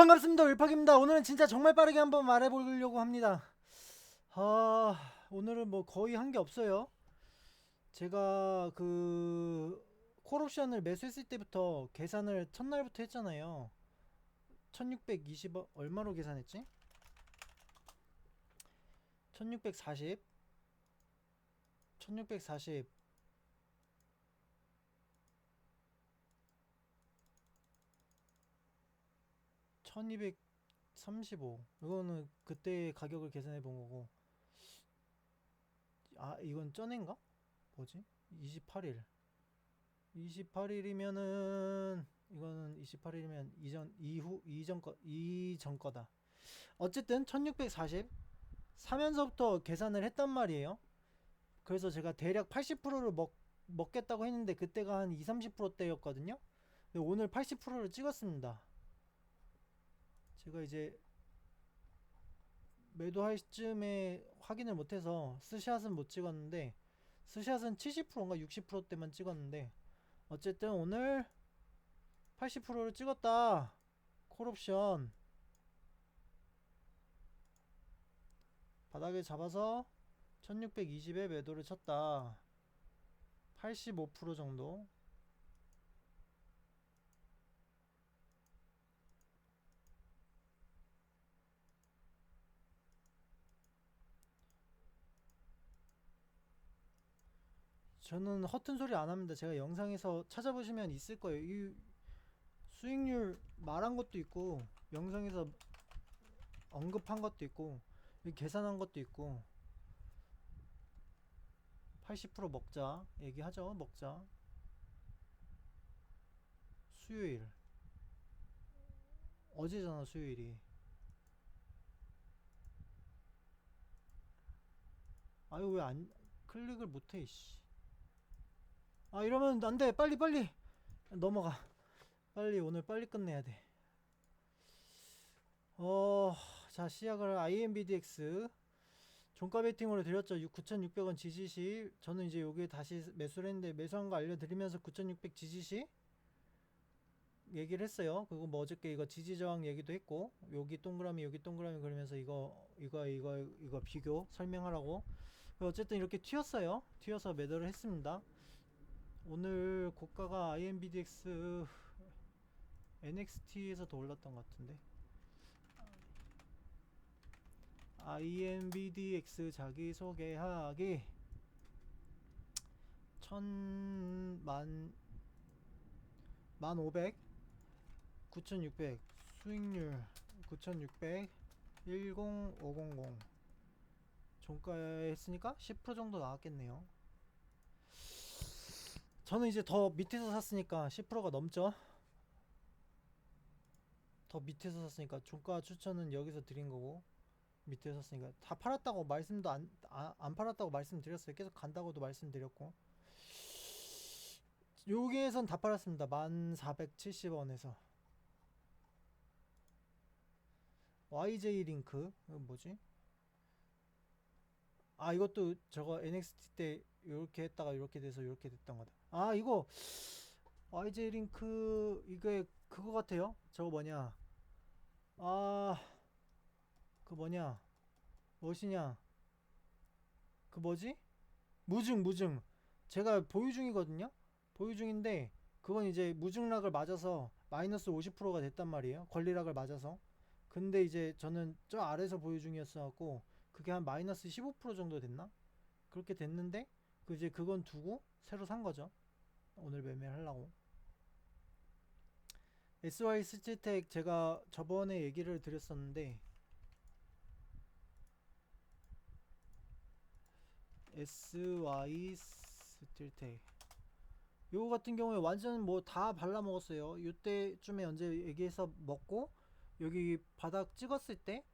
반갑습니다. wil팍입니다. 오늘은 진짜 정말 빠르게 한번 말해보려고 합니다. 아, 오늘은 뭐 거의 한 게 없어요. 제가 그 콜옵션을 매수했을 때부터 계산을 첫날부터 했잖아요. 1620원 얼마로 계산했지? 1640 1640 1235 이거는 그때 가격을 계산해 본 거고. 아 이건 쩌낸가? 뭐지? 28일. 28일이면은 이거는 28일이면 이전 이후 이전 거 이전 거다. 어쨌든 1640 사면서부터 계산을 했단 말이에요. 그래서 제가 대략 80%를 먹, 먹겠다고 했는데 그때가 한 2, 30%대였거든요. 근데 오늘 80%를 찍었습니다 제가 이제 매도할 쯤에 확인을 못해서 스샷은 못 찍었는데 스샷은 70%인가 60%대만 찍었는데 어쨌든 오늘 80%를 찍었다. 콜옵션. 바닥에 잡아서 1620에 매도를 쳤다. 85% 정도 저는 허튼 소리 안 합니다. 제가 영상에서 찾아보시면 있을 거예요. 이 수익률 말한 것도 있고 영상에서 언급한 것도 있고 계산한 것도 있고 80% 먹자 얘기하죠. 먹자. 수요일 어제잖아 수요일이 아유 왜 안 클릭을 못해 씨. 아 이러면 안 돼. 빨리 빨리. 넘어가. 빨리 오늘 빨리 끝내야 돼 어 자 시작을 IMBDX 종가 베팅으로 드렸죠. 9,600원 지지시. 저는 이제 여기에 다시 매수를 했는데 매수한 거 알려드리면서 9,600 지지시 얘기를 했어요. 그리고 뭐 어저께 이거 지지 저항 얘기도 했고 여기 동그라미 여기 동그라미 그러면서 이거 이거 이거 이거 비교 설명하라고. 어쨌든 이렇게 튀었어요. 튀어서 매도를 했습니다 오늘 고가가 IMBDX NXT에서 더 올랐던 것 같은데. IMBDX 자기소개하기. 천만 만500 9600 수익률 9600 10500 종가에 했으니까 10% 정도 나왔겠네요 저는 이제 더 밑에서 샀으니까 10%가 넘죠. 더 밑에서 샀으니까 종가 추천은 여기서 드린 거고 밑에서 샀으니까 다 팔았다고 말씀도 안, 아, 안 팔았다고 말씀드렸어요. 계속 간다고도 말씀드렸고 여기에선 다 팔았습니다. 1470원에서 YJ 링크 이거 뭐지? 아 이것도 저거 NXT 때 이렇게 했다가 이렇게 돼서 이렇게 됐던 거다. 아 이거 YJ 링크 이게 그거 같아요. 저거 뭐냐? 아 그 뭐냐? 무엇이냐? 그 뭐지? 무증 무증. 제가 보유 중이거든요. 보유 중인데 그건 이제 무증락을 맞아서 마이너스 50%가 됐단 말이에요. 권리락을 맞아서. 근데 이제 저는 저 아래서 보유 중이었어 갖고 그게 한 마이너스 15% 정도 됐나? 그렇게 됐는데 그 이제 그건 두고 새로 산 거죠. 오늘 매매를 하려고. SY 스틸텍 제가 저번에 얘기를 드렸었는데 SY 스틸텍 요거 같은 경우에 완전 뭐 다 발라 먹었어요. 요때쯤에 언제 얘기해서 먹고 여기 바닥 찍었을 때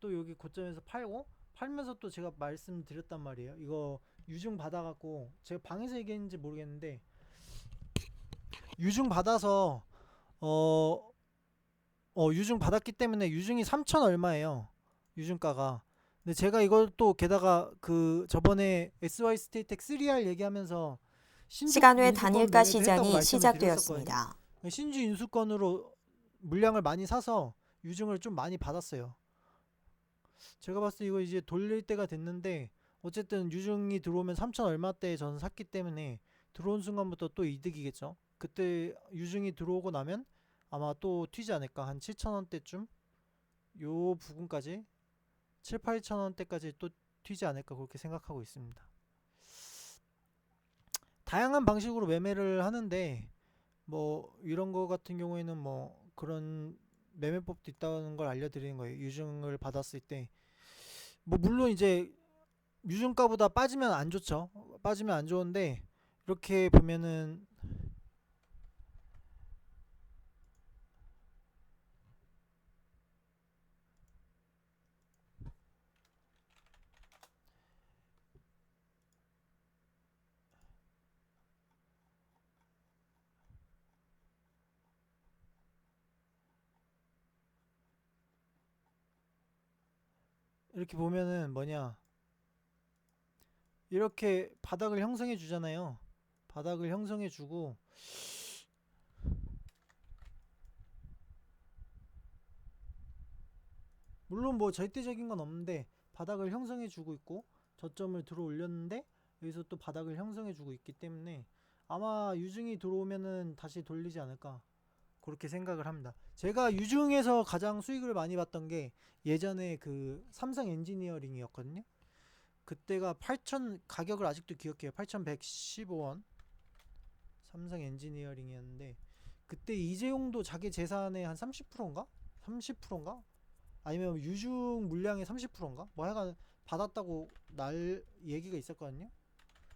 또 여기 고점에서 팔고 팔면서 또 제가 말씀드렸단 말이에요. 이거 유증 받아갖고 제가 방에서 얘기했는지 모르겠는데 유증 받아서 어, 어 유증 받았기 때문에 유증이 3천 얼마예요. 유증가가. 근데 제가 이걸 또 게다가 그 저번에 SY 스테이텍 3R 얘기하면서 시간 외 인수권 단일가 시장이 시작되었습니다. 신주 인수권으로 물량을 많이 사서 유증을 좀 많이 받았어요. 제가 봤을 때 이거 이제 돌릴 때가 됐는데 어쨌든 유증이 들어오면 3천 얼마대에 저는 샀기 때문에 들어온 순간부터 또 이득이겠죠. 그때 유증이 들어오고 나면 아마 또 튀지 않을까 한 7천 원대쯤 요 부분까지 7, 8천 원대까지 또 튀지 않을까 그렇게 생각하고 있습니다. 다양한 방식으로 매매를 하는데 뭐 이런 거 같은 경우에는 뭐 그런 매매법도 있다는 걸 알려드리는 거예요. 유증을 받았을 때 뭐 물론 이제 유증가보다 빠지면 안 좋죠. 빠지면 안 좋은데 이렇게 보면은 이렇게 보면은 뭐냐 이렇게 바닥을 형성해 주잖아요. 바닥을 형성해 주고 물론 뭐 절대적인 건 없는데 바닥을 형성해 주고 있고 저점을 들어 올렸는데 여기서 또 바닥을 형성해 주고 있기 때문에 아마 유증이 들어오면은 다시 돌리지 않을까 그렇게 생각을 합니다. 제가 유증에서 가장 수익을 많이 봤던 게 예전에 그 삼성 엔지니어링이었거든요. 그때가 8천 가격을 아직도 기억해요. 8,115원. 삼성 엔지니어링이었는데 그때 이재용도 자기 재산의 한 30%인가? 30%인가? 아니면 유증 물량의 30%인가? 뭐 하여간 받았다고 날 얘기가 있었거든요.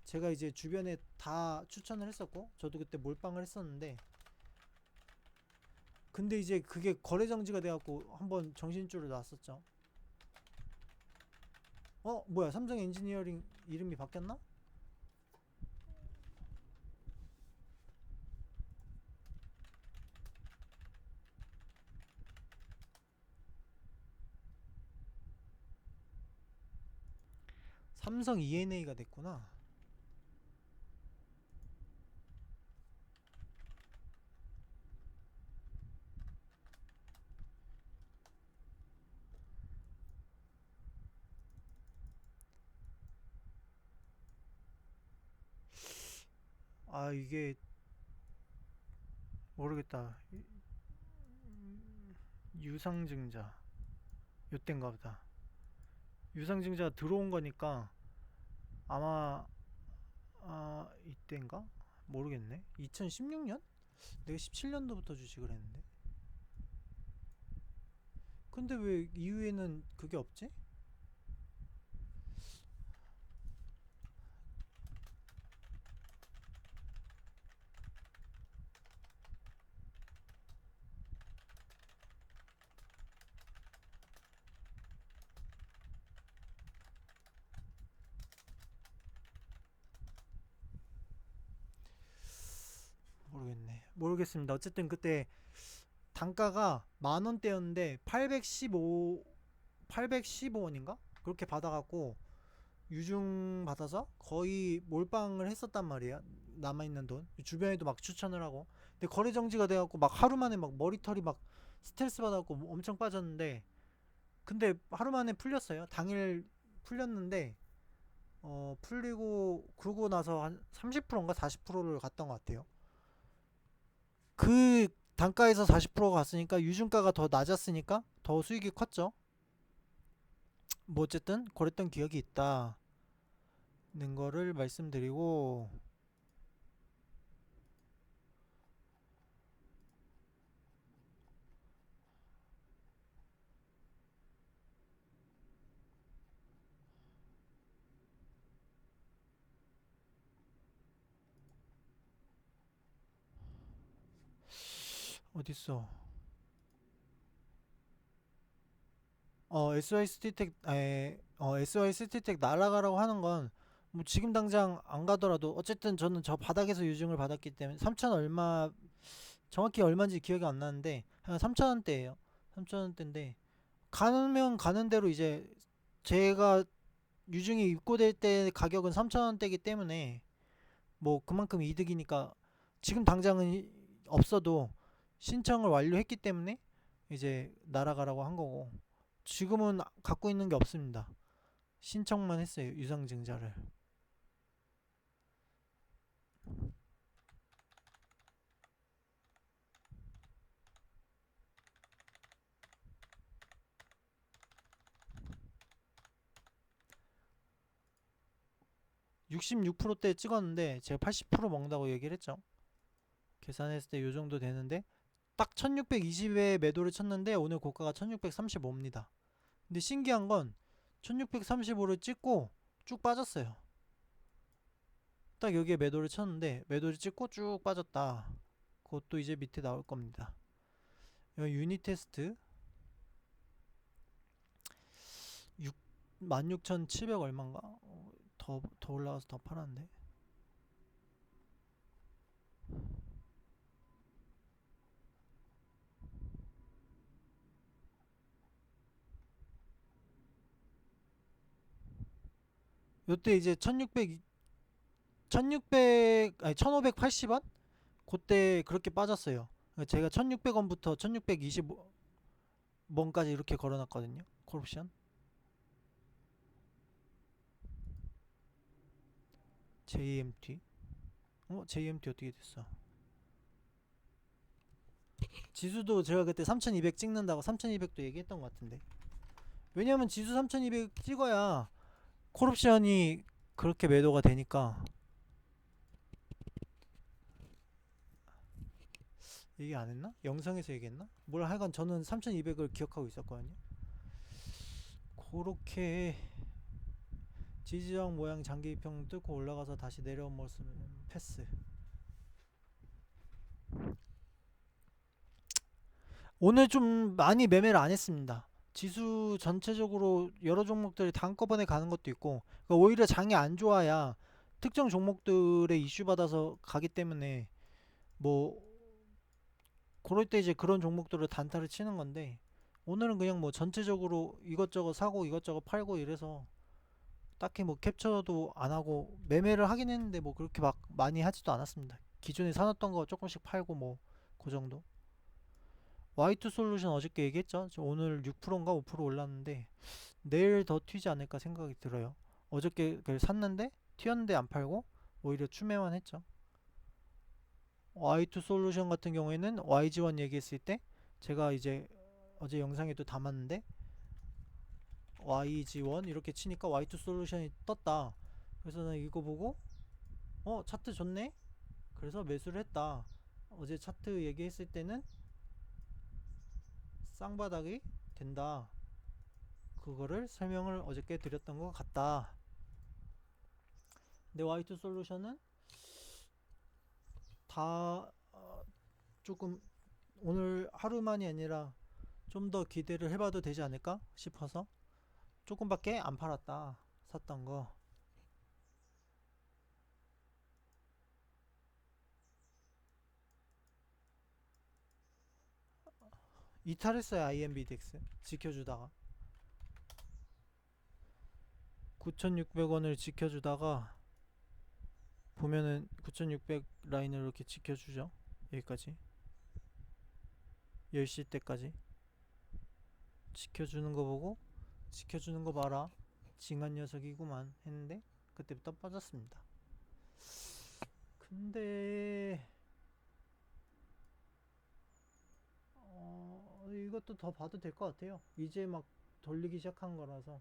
제가 이제 주변에 다 추천을 했었고 저도 그때 몰빵을 했었는데 근데 이제 그게 거래 정지가 돼 갖고 한번 정신줄을 놨었죠. 어 뭐야 삼성 엔지니어링 이름이 바뀌었나? 삼성 ENA가 됐구나. 아 이게 모르겠다. 이- 유상증자 요땐가 보다. 유상증자가 들어온 거니까 아마 아 이때인가? 모르겠네. 2016년? 내가 17년도부터 주식을 했는데. 근데 왜 이후에는 그게 없지? 모르겠습니다. 어쨌든 그때 단가가 만 원대였는데 815 815원인가? 그렇게 받아갖고 유증 받아서 거의 몰빵을 했었단 말이야. 남아 있는 돈. 주변에도 막 추천을 하고. 근데 거래 정지가 돼갖고 막 하루 만에 막 머리털이 막 스트레스 받아갖고 엄청 빠졌는데 근데 하루 만에 풀렸어요. 당일 풀렸는데 어 풀리고 그러고 나서 한 30%인가 40%를 갔던 것 같아요. 그 단가에서 40%가 갔으니까 유증가가 더 낮았으니까 더 수익이 컸죠. 뭐 어쨌든 그랬던 기억이 있다는 거를 말씀드리고 어딨어? 어 SY 스티텍 에, 어 SY 스티텍 날아가라고 하는 건 뭐 지금 당장 안 가더라도 어쨌든 저는 저 바닥에서 유증을 받았기 때문에 3천 얼마 정확히 얼마인지 기억이 안 나는데 한 3천 원대예요. 3천 원대인데 가면 가는 대로 이제 제가 유증이 입고될 때 가격은 3천 원대이기 때문에 뭐 그만큼 이득이니까 지금 당장은 없어도 신청을 완료했기 때문에 이제 날아가라고 한 거고 지금은 갖고 있는 게 없습니다. 신청만 했어요. 유상증자를. 육십육 대 찍었는데 제가 80% 먹는다고 얘기를 했죠. 계산했을 때요 정도 되는데 딱 1620에 매도를 쳤는데 오늘 고가가 1635입니다. 근데 신기한 건 1635를 찍고 쭉 빠졌어요. 딱 여기에 매도를 쳤는데 매도를 찍고 쭉 빠졌다. 그것도 이제 밑에 나올 겁니다. 유닛 테스트 6 16,700 얼마인가? 어, 더, 더 올라가서 더 팔았는데. 요때 이제 1600 1600 아니 1580원 그때 그렇게 빠졌어요. 제가 1600원부터 1620원까지 이렇게 걸어놨거든요. 콜옵션. JMT. 어, JMT 어떻게 됐어? 지수도 제가 그때 3200 찍는다고 3200도 얘기했던 것 같은데. 왜냐면 지수 3200 찍어야 콜옵션이 그렇게 매도가 되니까 얘기 안 했나? 영상에서 얘기했나? 뭘 하여간 저는 3200을 기억하고 있었거든요. 그렇게 지지저항 모양 장기 입형 뚫고 올라가서 다시 내려온 모습은 패스. 오늘 좀 많이 매매를 안 했습니다. 지수 전체적으로 여러 종목들이 다 한꺼번에 가는 것도 있고 그러니까 오히려 장이 안 좋아야 특정 종목들의 이슈 받아서 가기 때문에 뭐 그럴 때 이제 그런 종목들을 단타를 치는 건데 오늘은 그냥 뭐 전체적으로 이것저것 사고 이것저것 팔고 이래서 딱히 뭐 캡처도 안 하고 매매를 하긴 했는데 뭐 그렇게 막 많이 하지도 않았습니다. 기존에 사놨던 거 조금씩 팔고 뭐 그 정도. Y2 솔루션 어저께 얘기했죠. 저 오늘 6%인가 5% 올랐는데 내일 더 튀지 않을까 생각이 들어요. 어저께 그걸 샀는데 튀었는데 안 팔고 오히려 추매만 했죠. Y2 솔루션 같은 경우에는 YG1 얘기했을 때 제가 이제 어제 영상에도 담았는데 YG1 이렇게 치니까 Y2 솔루션이 떴다. 그래서 는 이거 보고 어 차트 좋네. 그래서 매수를 했다. 어제 차트 얘기했을 때는 쌍바닥이 된다. 그거를 설명을 어저께 드렸던 것 같다. 근데 Y2 솔루션은 다 어, 조금 오늘 하루만이 아니라 좀 더 기대를 해봐도 되지 않을까 싶어서 조금밖에 안 팔았다 샀던 거 이탈했어요 IMBDX 지켜주다가. 9600원을 지켜주다가 보면은 9600 라인을 이렇게 지켜주죠. 여기까지. 10시 때까지. 지켜주는 거 보고 지켜주는 거 봐라. 징한 녀석이구만 했는데 그때부터 빠졌습니다. 근데 어, 이것도 더 봐도 될 것 같아요. 이제 막 돌리기 시작한 거라서.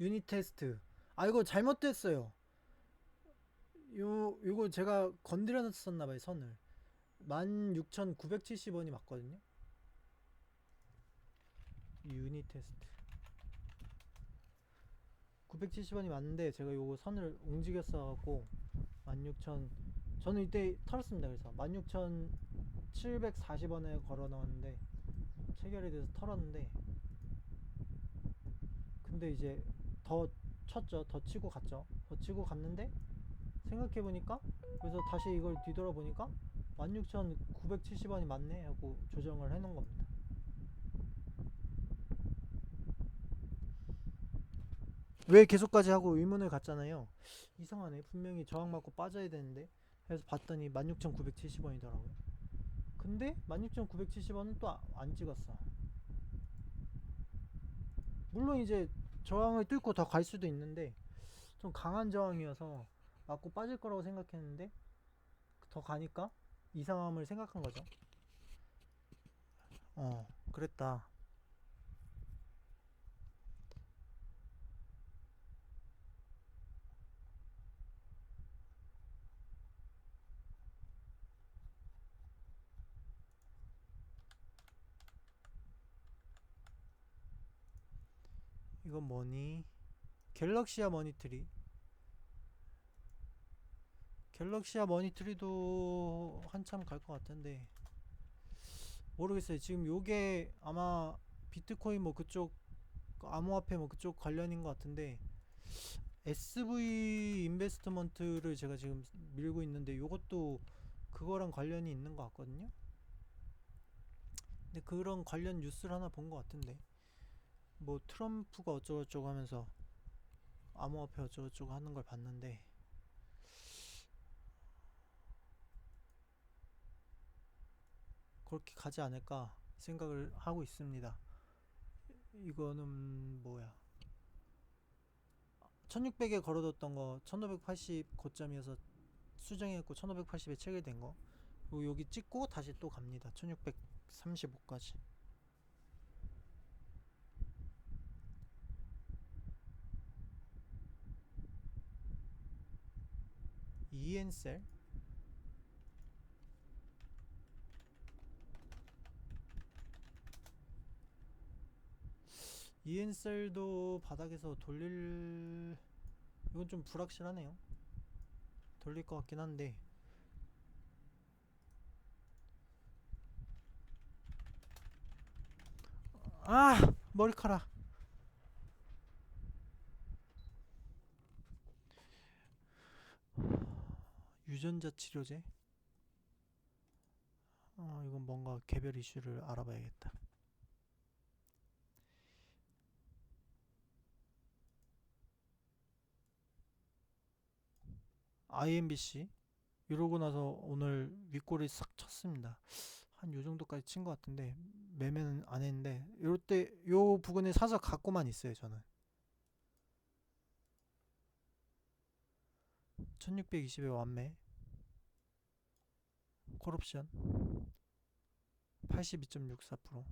유닛 테스트. 아 이거 잘못됐어요. 요 요거 제가 건드려 놨었나 봐요 선을. 16,970원이 맞거든요. 유닛 테스트. 970원이 맞는데 제가 요거 선을 움직였어 갖고 16,000 저는 이때 털었습니다. 그래서 16,740원에 걸어 넣었는데 체결이 돼서 털었는데 근데 이제 더 쳤죠. 더 치고 갔죠. 더 치고 갔는데 생각해 보니까 그래서 다시 이걸 뒤돌아 보니까 16,970원이 맞네 하고 조정을 해 놓은 겁니다 왜 계속까지 하고 의문을 갖잖아요 이상하네 분명히 저항 맞고 빠져야 되는데 해서 봤더니 16,970원이더라고요. 근데 16,970원은 또 안 찍었어. 물론 이제 저항을 뚫고 더 갈 수도 있는데 좀 강한 저항이어서 맞고 빠질 거라고 생각했는데 더 가니까 이상함을 생각한 거죠. 어, 그랬다. 이건 뭐니? 갤럭시아 머니트리. 갤럭시아 머니트리도 한참 갈 것 같은데 모르겠어요. 지금 요게 아마 비트코인 뭐 그쪽 암호화폐 뭐 그쪽 관련인 것 같은데 SV 인베스트먼트를 제가 지금 밀고 있는데 요것도 그거랑 관련이 있는 것 같거든요. 근데 그런 관련 뉴스를 하나 본 것 같은데 뭐 트럼프가 어쩌고저쩌고 하면서 암호화폐 어쩌고저쩌고 하는 걸 봤는데 그렇게 가지 않을까 생각을 하고 있습니다. 이거는 뭐야? 1600에 걸어뒀던 거 1580 고점이어서 수정했고 1580에 체결된 거 그리고 여기 찍고 다시 또 갑니다. 1635까지. 이엔셀? 이엔셀도 바닥에서 돌릴 이건 좀 불확실하네요. 돌릴 것 같긴 한데. 아 머리카락 유전자 치료제 어 이건 뭔가 개별 이슈를 알아봐야겠다. IMBC 이러고 나서 오늘 윗골이 싹 쳤습니다. 한 요 정도까지 친 것 같은데 매매는 안 했는데 요럴 때 요 부근에 사서 갖고만 있어요 저는 1620에 완매. 콜옵션 82.64%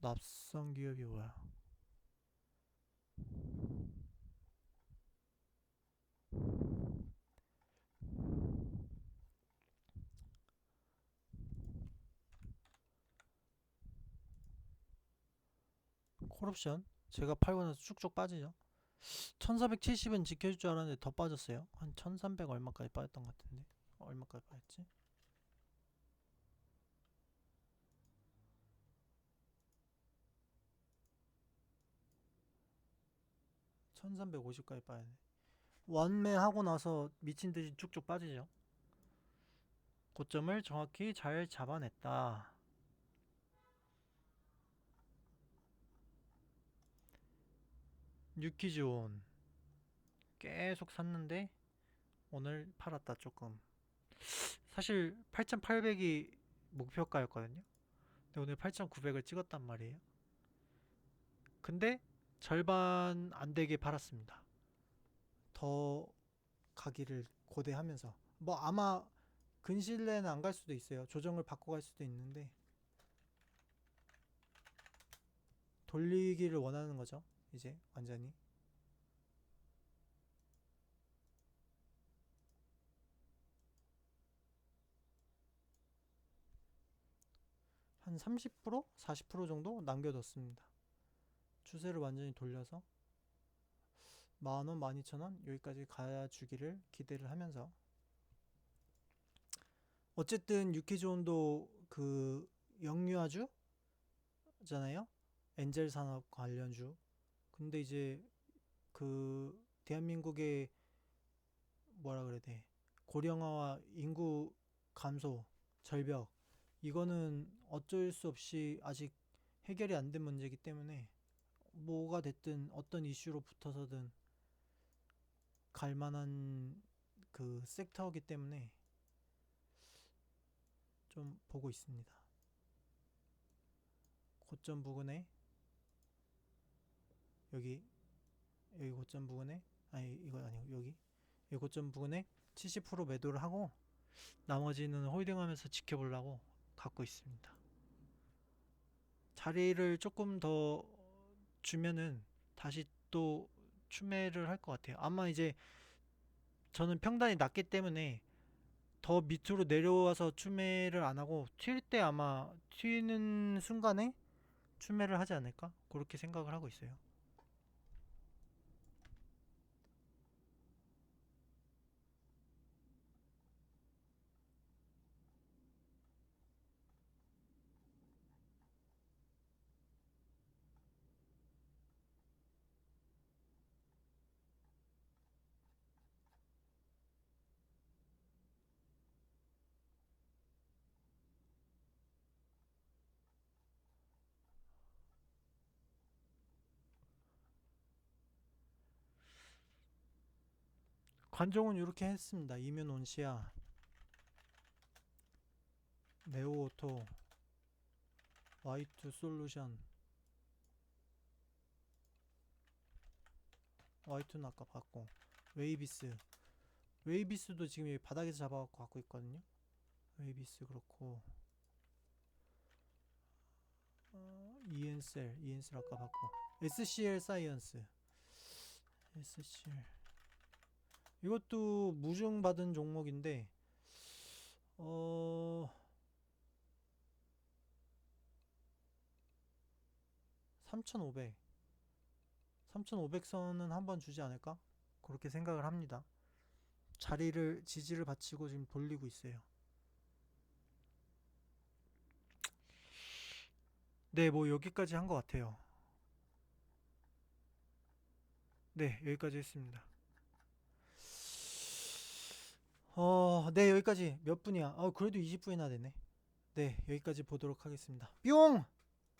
납성 기업이 뭐야? 콜옵션 제가 팔고 나서 쭉쭉 빠지죠. 1470은 지켜줄 줄 알았는데 더 빠졌어요. 한 1300 얼마까지 빠졌던 것 같은데. 얼마까지 빠졌지? 1350까지 빠야 돼. 완매하고 나서 미친 듯이 쭉쭉 빠지죠. 고점을 정확히 잘 잡아냈다. 뉴키즈온 계속 샀는데 오늘 팔았다 조금. 사실 8,800이 목표가였거든요. 근데 오늘 8,900을 찍었단 말이에요. 근데 절반 안 되게 팔았습니다. 더 가기를 고대하면서 뭐 아마 근실 내는 안 갈 수도 있어요. 조정을 받고 갈 수도 있는데 돌리기를 원하는 거죠. 이제 완전히 한 30%? 40% 정도 남겨뒀습니다. 추세를 완전히 돌려서 만원, 만이천원 여기까지 가주기를 기대를 하면서 어쨌든 유키존도 그 영유아주 잖아요 엔젤 산업 관련주 근데 이제 그 대한민국의 뭐라 그래야 돼 고령화와 인구 감소 절벽 이거는 어쩔 수 없이 아직 해결이 안 된 문제이기 때문에 뭐가 됐든 어떤 이슈로 붙어서든 갈 만한 그 섹터이기 때문에 좀 보고 있습니다. 고점 부근에 여기 여기 고점 부근에 아니 이거 아니고 여기 여기 고점 부근에 70% 매도를 하고 나머지는 홀딩하면서 지켜보려고 갖고 있습니다. 자리를 조금 더 주면은 다시 또 추매를 할 것 같아요. 아마 이제 저는 평단이 낮기 때문에 더 밑으로 내려와서 추매를 안 하고 튈 때 아마 튀는 순간에 추매를 하지 않을까? 그렇게 생각을 하고 있어요. 관종은 이렇게 했습니다. 이면 온시아, 네오오토, Y2 솔루션, Y2는 아까 봤고, 웨이비스, 웨이비스도 지금 여기 바닥에서 잡아갖고 갖고 있거든요. 웨이비스 그렇고, 어, EN셀, EN셀 아까 봤고, SCL 사이언스, SCL. 이것도 무중 받은 종목인데 어 3,500 3,500선은 한번 주지 않을까? 그렇게 생각을 합니다. 자리를 지지를 받치고 지금 돌리고 있어요. 네, 뭐 여기까지 한 것 같아요. 네, 여기까지 했습니다. 어, 네, 여기까지 몇 분이야? 어, 그래도 20분이나 되네. 네, 여기까지 보도록 하겠습니다. 뿅!